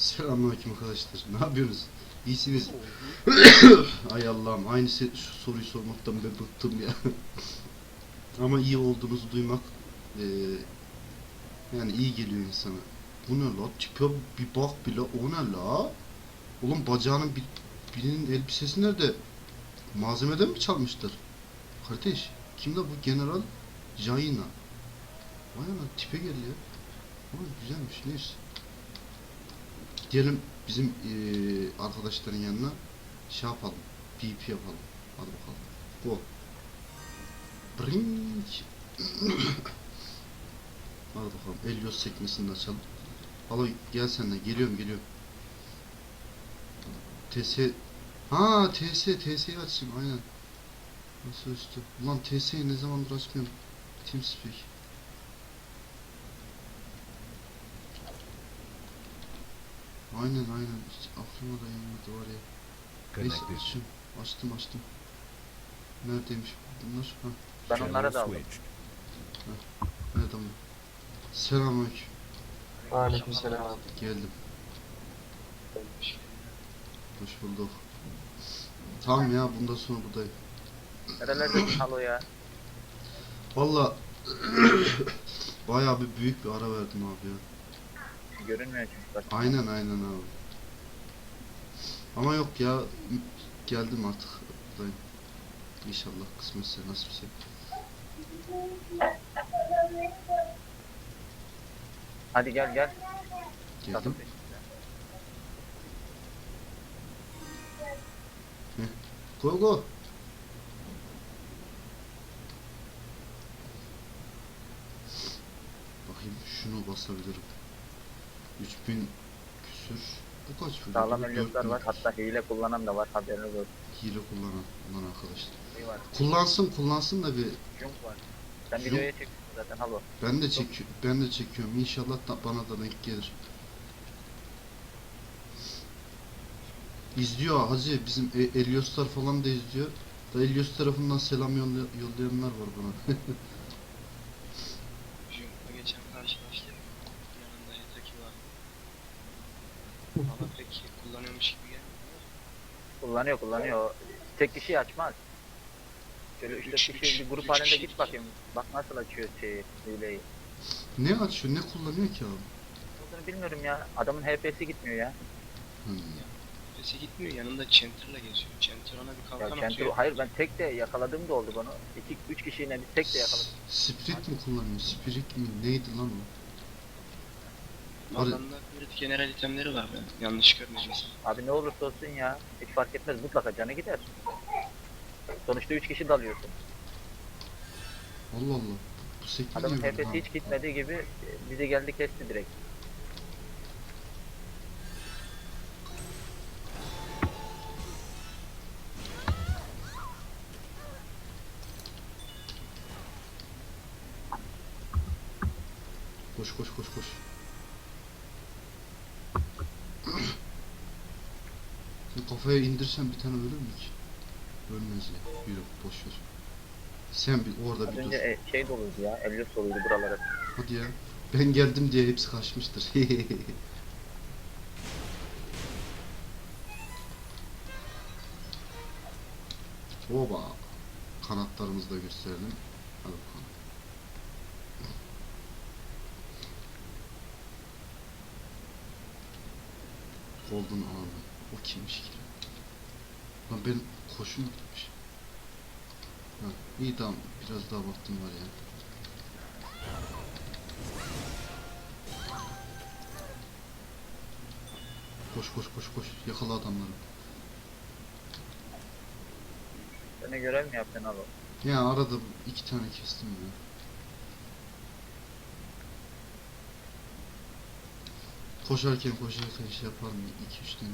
Selamünaleyküm arkadaşlar. Ne yapıyorsunuz? İyisiniz? Ay Allah'ım aynı soruyu sormaktan ben bıktım ya. Ama iyi olduğunuzu duymak eee, yani iyi geliyor insana. Bu ne la? Tipe bir bak bile o ne la? Oğlum bacağının bir, birinin elbisesi nerede? Malzemeden mi çalmışlar? Kardeş kimde bu General Jaina? Vay ana tipe gel ya. Ama güzelmiş neyse. Diyelim bizim eee, arkadaşların yanına şey yapalım. BP yapalım. Hadi bakalım. Go. Bring. Hadi bakalım. Elios sekmesini açalım. Alo gel sen de. Geliyorum geliyorum. TS Ha TS TS'yi açayım aynen. Nasıl üstü? Ulan TS'yi ne zamandır açmıyorum. TeamSpeak. Aynen aynen. Hiç aklıma da gelmedi var ya. Neyse açtım. Açtım açtım. Neredeymiş bunlar? Ha, Ben onlara da aldım. switched. nerede mi? Selamünaleyküm. Aleykümselam. Geldim. Hoş bulduk. Tamam ya bundan sonra buradayım. Nerelerdesin halo ya? Valla bayağı bir büyük bir ara verdim abi ya. Görünmüyor çünkü. Bak. Aynen aynen abi. Ama yok ya geldim artık buradayım. İnşallah kısmetse nasipse. Hadi gel gel. Geldim. Go go. Bakayım şunu basabilirim. 3000 küsür. Bu kaç böyle? Sağlam 4000 var. Hatta hile kullanan da var. Haberiniz olsun. Hile kullanan, kullanan arkadaşlar. Şey var. Kullansın kullansın da bir Junk var. Sen Junk? videoya çektin zaten halo. ben de çekiyorum. Ben de çekiyorum. İnşallah da bana da denk gelir. İzliyor hacı bizim E- Elioslar falan da izliyor. Da Elios tarafından selam yolla- yollayanlar var bana. Kullanıyor kullanıyor. Tek kişiyi açmaz. Şöyle üç Üç- dört kişi üç- bir grup üç halinde kişi- git bakayım. Bak nasıl açıyor şeyi, hileyi. ne açıyor? Ne kullanıyor ki abi? Bunu bilmiyorum ya. Adamın HP'si gitmiyor ya. Hmm. Nefesi gitmiyor yanında Chanter'la geziyor. Chanter ona bir Ya kalkan Kento, atıyor. hayır ben tek de yakaladığım da oldu bana. İki, üç kişiyle bir tek de yakaladım. Spirit mi kullanıyor? Spirit mi? Neydi lan o? Adamda böyle general itemleri var ben yanlış görmediysem. Abi ne olursa olsun ya. Hiç fark etmez. Mutlaka canı gider. Sonuçta üç kişi dalıyorsun. Allah Allah. Bu sekme Adamın niye böyle? HP'si hiç gitmediği gibi e, bize geldi kesti direkt. Sen kafaya indirsen bir tane ölür mü ki? Ölmez ya. Yürü boş ver. Sen bir orada Az bir dur. önce e, şey doluydu ya. Elios doluydu buralara. Hadi ya. Ben geldim diye hepsi kaçmıştır. Oba. Kanatlarımızı da gösterelim. Hadi bakalım. Golden Armor. O kimmiş ki? Lan ben koşum gitmiş. Ha, iyi tamam. Biraz daha vaktim var ya. Koş koş koş koş. Yakala adamları. Ne görev mi yaptın abi? Ya arada iki tane kestim ya. Koşarken koşarken şey yaparım iki üç tane.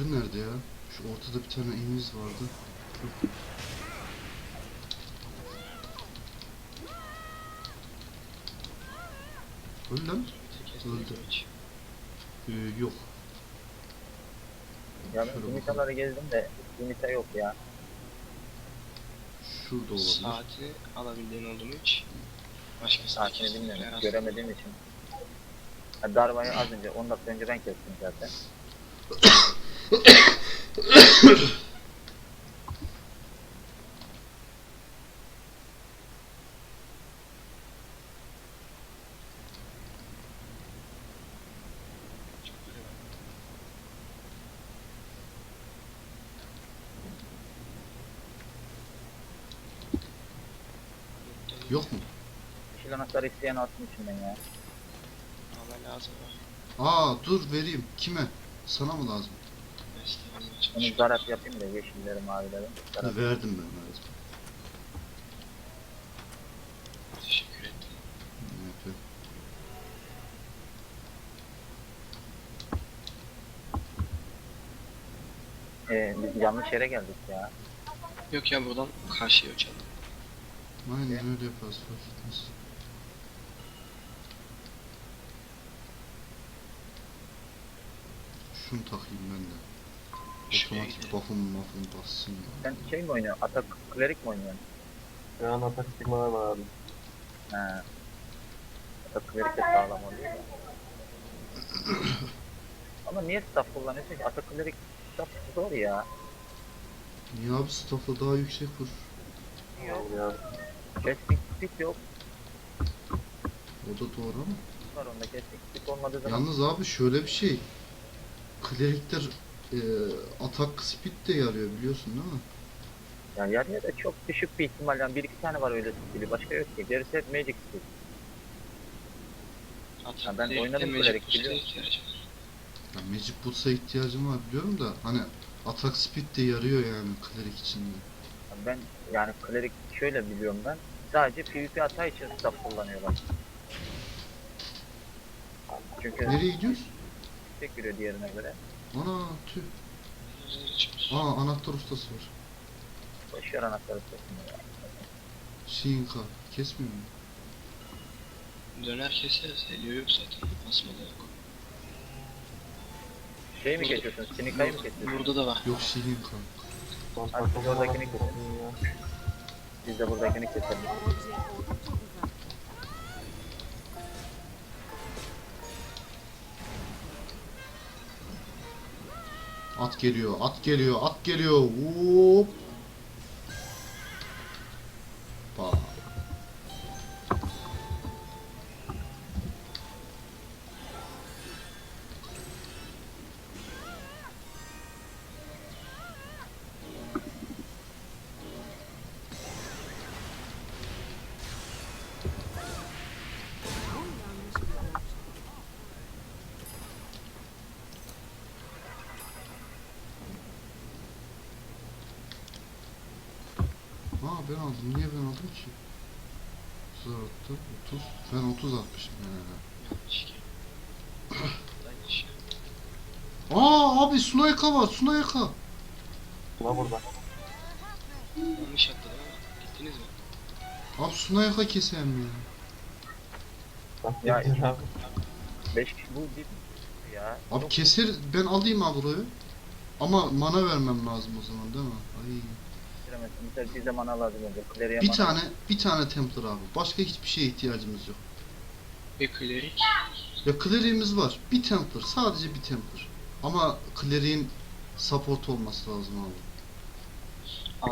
Öbürü nerede ya? Şu ortada bir tane imiz vardı. Yok. Öldü lan. Öldü. Ee, yok. Ya ben imitaları gezdim de imita yok ya. Şurada olabilir. Saati alabildiğin oldu mu hiç? Başka saatini bilmiyorum. Göremediğim için. Yani darbayı az önce 10 dakika önce ben kestim zaten. Yok mu? Yeşil anahtarı isteyen alsın içinden ya. Ama lazım. Aa dur vereyim. Kime? Sana mı lazım? Onu zarat yapayım da yeşilleri mavileri. Ha, Zarat. verdim ben verdim. Teşekkür. Ne yapayım? Ee, biz yanlış yere geldik ya. Yok ya buradan karşıya uçalım. Aynen öyle yaparız fark etmez. Şunu takayım ben de. Otomatik muff'ım bassın ya. Sen şey mi oynuyorsun? Atak klerik mi oynuyorsun? Şu an atak sigmalar var abi. He. Atak klerik de sağlam oluyor. Ama niye staff kullanıyorsun ki? Atak klerik staff zor ya. Niye abi staff'la daha yüksek vur? Yok. Ya Casting speed yok. O da doğru ama. Var onda casting speed olmadığı zaman. Yalnız abi şöyle bir şey. Klerikler e, atak speed de yarıyor biliyorsun değil mi? Ya yarıya da çok düşük bir ihtimal yani bir iki tane var öyle skill'i başka yok ki. Gerisi hep magic. Atak Ha, ben de oynadım Boost'a biliyorum. Ya Magic Boots'a ihtiyacım var biliyorum da hani atak speed de yarıyor yani klerik içinde. Yani Ben yani klerik şöyle biliyorum ben. Sadece PvP hata için staff kullanıyorlar. Çünkü Nereye gidiyoruz? tek giriyor diğerine göre. Ana tüh. Aa anahtar ustası var. Boşver anahtarı sesini ya. Shinka. Kesmiyor mu? Döner keseriz. Helio yok zaten. Asma da yok. Şey mi Burada- kesiyorsun? Sinikayı mı kesiyorsun? Burada da var. Yok Shinka. takımlar oradakini kesin. Ya. Biz de buradakini keselim. At geliyor, at geliyor, at geliyor. Hop. Ben aldım. Niye ben aldım ki? 30 arttı. 30. Ben 30 atmışım yani. Ya. Aa abi Sunayka var. Sunayka. Buna burada. Yanlış atladım ama. Gittiniz mi? Abi Sunayka ya. Bak Ya, getir abi. 5 kişi bu dip ya. Abi keser ben alayım abi burayı. Ama mana vermem lazım o zaman değil mi? Ay. Bitiremezsin. Mesela bize mana lazım. Kleriğe Bir mana- tane bir tane Templar abi. Başka hiçbir şeye ihtiyacımız yok. Ve klerik. Ya kleriğimiz var. Bir Templar. Sadece bir Templar. Ama kleriğin support olması lazım abi.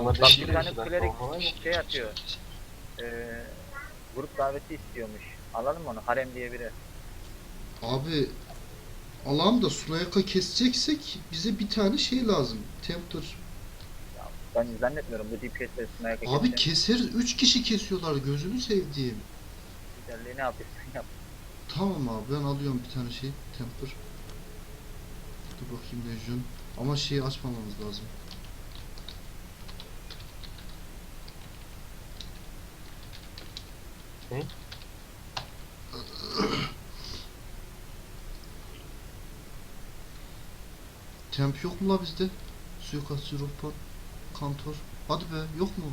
Bak, bir tane klerik şey atıyor. Ee, grup daveti istiyormuş. Alalım mı onu? Harem diye biri. Abi Allah'ım da Sunayaka keseceksek bize bir tane şey lazım. Templar. Ben zannetmiyorum bu DPS'le sniper Abi keser 3 kişi kesiyorlar gözünü sevdiğim. Liderliği ne yapıyorsun yap. Tamam abi ben alıyorum bir tane şey Templar. Dur bakayım Legion. Ama şeyi açmamamız lazım. Ne? Temp yok mu la bizde? Suikastçı ruhban. Kantor. Hadi be yok mu?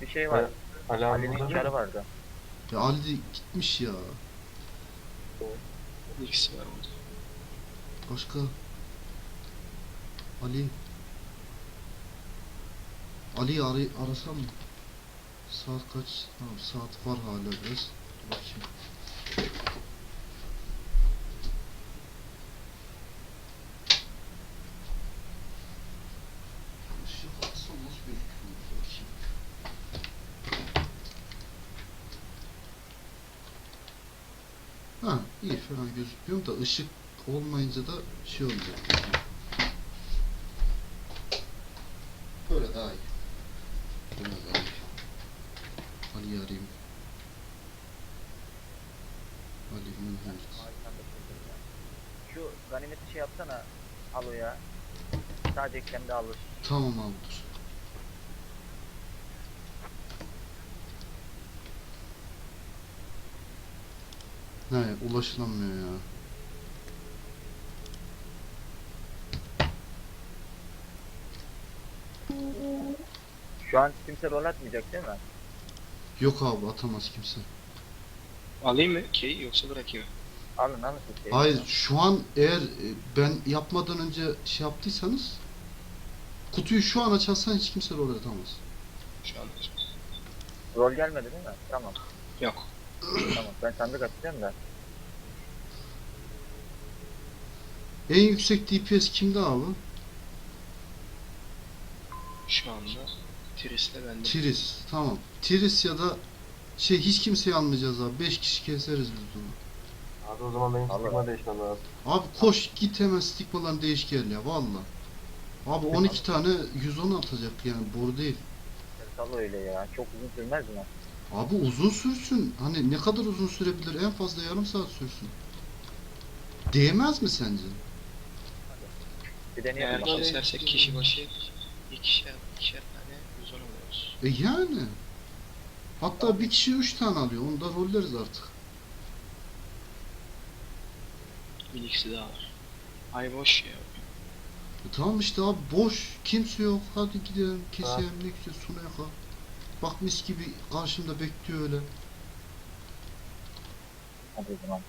Bir şey var. Ali abi Ali'nin mı? vardı. Ya Ali gitmiş ya. İkisi var orada. Başka? Ali. Ali'yi aray arasam mı? Saat kaç? Tamam saat var hala biraz. Dur bakayım. Işık atsam nasıl gözüküyor? Bakayım. Ha iyi falan gözükmüyor da ışık olmayınca da şey olacak. Böyle daha iyi. Böyle daha iyi. Ali'yi arayayım. Ali Münhem. Şu ganimeti şey yapsana aloya. Sadece eklemde alır. Tamam abi dur. He ulaşılamıyor ya. Şu an kimse rol atmayacak değil mi? Yok abi atamaz kimse. Alayım mı ki yoksa bırakayım? Alın alın şey. Hayır şu an eğer e, ben yapmadan önce şey yaptıysanız kutuyu şu an açarsan hiç kimse rol atamaz. Şu an Rol gelmedi değil mi? Tamam. yok. Tamam. Ben sandık atacağım da. En yüksek DPS kimde abi? Şu anda Tris'le bende. Tiris. Tamam. Tiris ya da şey hiç kimseyi almayacağız abi. 5 kişi keseriz biz bunu. Abi o zaman benim Allah. stigma değişmem lazım. Abi koş git hemen stigmalarını değiş gel ya valla. Abi 12 tane 110 atacak yani boru değil. Sal öyle ya. Çok uzun sürmez mi? Abi uzun sürsün. Hani ne kadar uzun sürebilir? En fazla yarım saat sürsün. Değmez mi sence? Bir deneyelim Eğer bakalım. kesersek kişi başı ikişer, ikişer tane 110 alıyoruz. E yani. Hatta bir kişi 3 tane alıyor. Onu da rolleriz artık. Bir ikisi daha var. Ay boş ya. E tamam işte abi boş. Kimse yok. Hadi gidelim keselim ne güzel sona yakar. Bak mis gibi karşımda bekliyor öyle. Hadi o zaman.